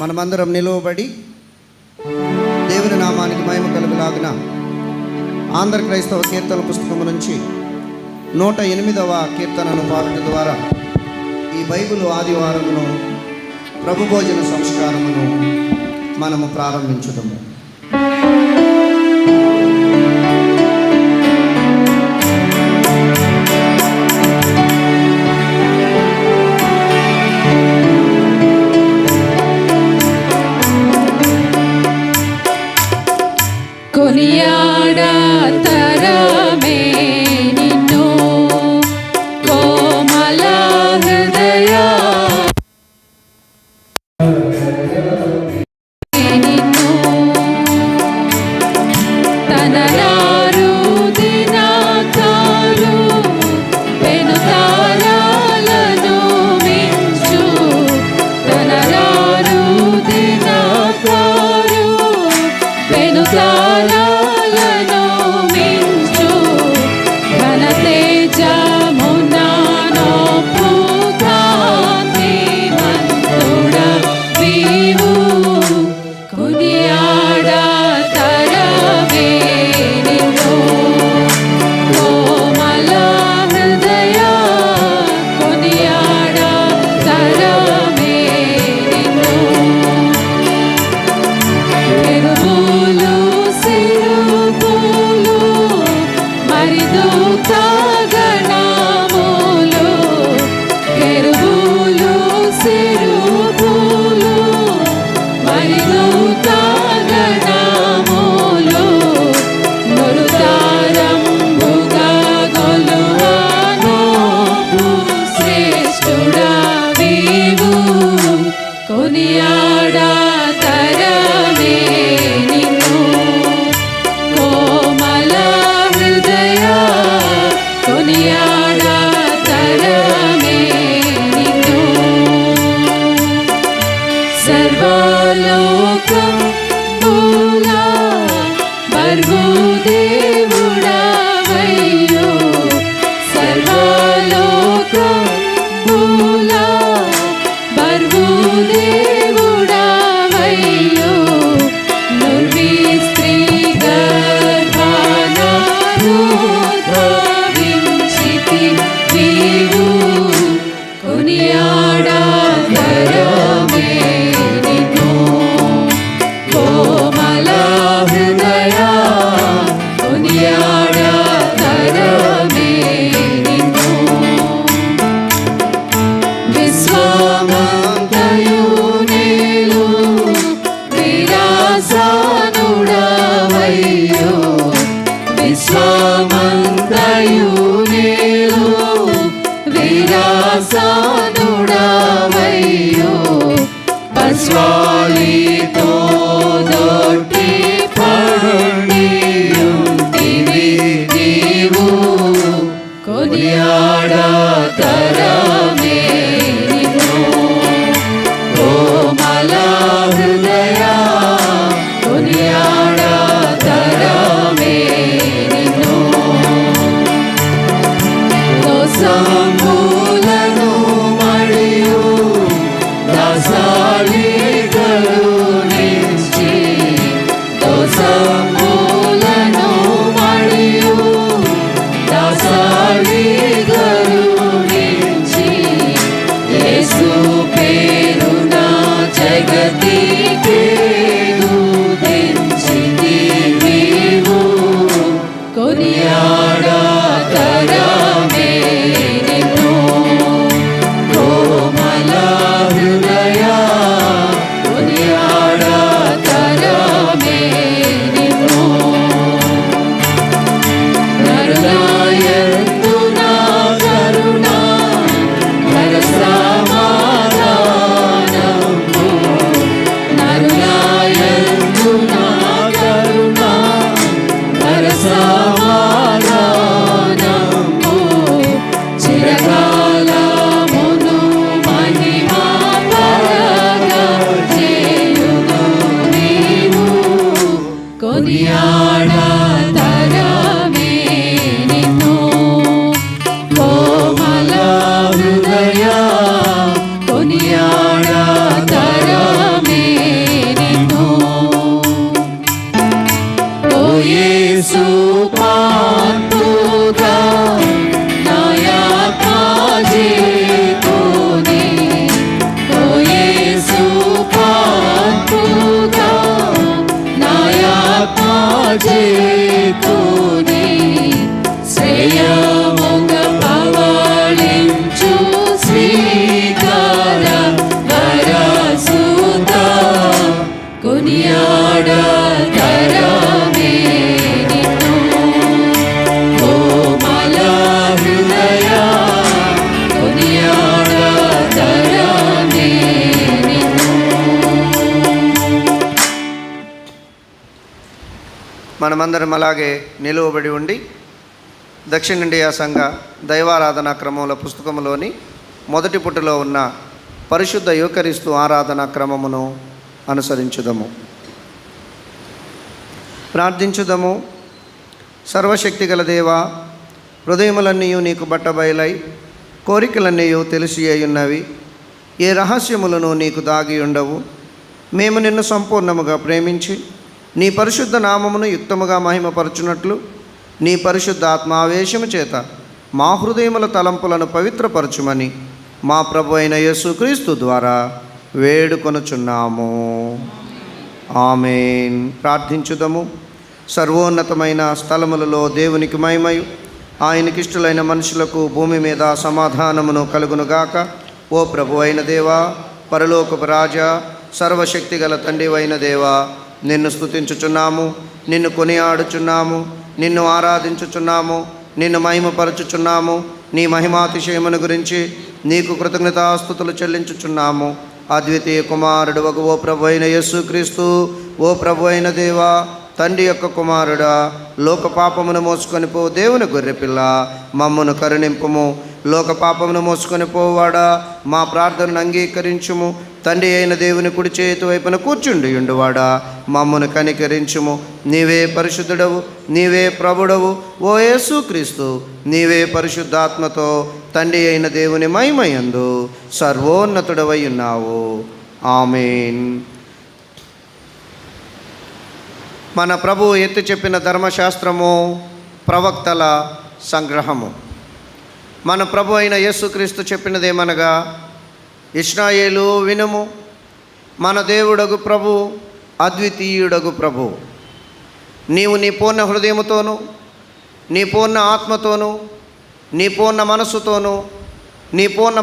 మనమందరం నిలువబడి దేవుని నామానికి మహిమ కలుగులాగిన ఆంధ్ర క్రైస్తవ కీర్తన పుస్తకం నుంచి నూట ఎనిమిదవ కీర్తనను పాడట ద్వారా ఈ బైబిల్ ఆదివారమును ప్రభుభోజన సంస్కారమును మనము ప్రారంభించుదాము. Miada. నిరాసానుడావయ్యో అస్వాలిత we Kudiyana. Lord Jesus. మనమందరం అలాగే నిలువబడి ఉండి దక్షిణ ఇండియా సంఘ దైవారాధన క్రమంలో పుస్తకంలోని మొదటి పుటలో ఉన్న పరిశుద్ధ యోకరిస్తూ ఆరాధన క్రమమును అనుసరించుదము. ప్రార్థించుదము. సర్వశక్తి గల దేవా హృదయములన్నీ నీకు బట్టబయలై కోరికలన్నీ తెలిసి అయ్యున్నవి ఏ రహస్యములను నీకు దాగి ఉండవు మేము నిన్ను సంపూర్ణముగా ప్రేమించి నీ పరిశుద్ధ నామమును యుక్తముగా మహిమపరచునట్లు నీ పరిశుద్ధ ఆత్మావేశము చేత మా హృదయముల తలంపులను పవిత్రపరచుమని మా ప్రభు అయిన యేసుక్రీస్తు ద్వారా వేడుకొనుచున్నాము. ఆమెన్. ప్రార్థించుదము. సర్వోన్నతమైన స్థలములలో దేవునికి మహిమయు. ఆయనకిష్టులైన మనుషులకు భూమి మీద సమాధానమును కలుగునుగాక. ఓ ప్రభు అయిన దేవా పరలోకపు రాజా సర్వశక్తి గల తండ్రి అయిన దేవా నిన్ను స్తుతించుచున్నాము నిన్ను కొనియాడుచున్నాము నిన్ను ఆరాధించుచున్నాము నిన్ను మహిమపరచుచున్నాము నీ మహిమాతిశయమును గురించి నీకు కృతజ్ఞతాస్థుతులు చెల్లించుచున్నాము. అద్వితీయ కుమారుడు ఒక ఓ ప్రభు అయిన యేసుక్రీస్తు ఓ ప్రభు అయిన దేవా తండ్రి యొక్క కుమారుడా లోక పాపమును మోసుకొని పో దేవుని గొర్రెపిల్ల మమ్మను కరుణింపుము. లోక పాపమును మోసుకొని పోవాడా మా ప్రార్థనను అంగీకరించుము. తండ్రి అయిన దేవుని కుడి చేతి వైపున కూర్చుండి ఉండువాడా. మమ్మను కనికరించుము. నీవే పరిశుద్ధుడవు నీవే ప్రభుడవు ఓ యేసుక్రీస్తు నీవే పరిశుద్ధాత్మతో తండ్రి అయిన దేవుని మహిమయందు సర్వోన్నతుడవై ఉన్నావు ఆమెన్. మన ప్రభు ఎత్తి చెప్పిన ధర్మశాస్త్రము ప్రవక్తల సంగ్రహము. మన ప్రభు అయిన యేసుక్రీస్తు చెప్పినదేమనగా ఇష్నాయేలు వినుము. మన దేవుడగు ప్రభు అద్వితీయుడగు ప్రభు. నీవు నీ పూర్ణ హృదయముతోను నీ పూర్ణ ఆత్మతోనూ నీ పూర్ణ మనస్సుతోనూ నీ పూర్ణ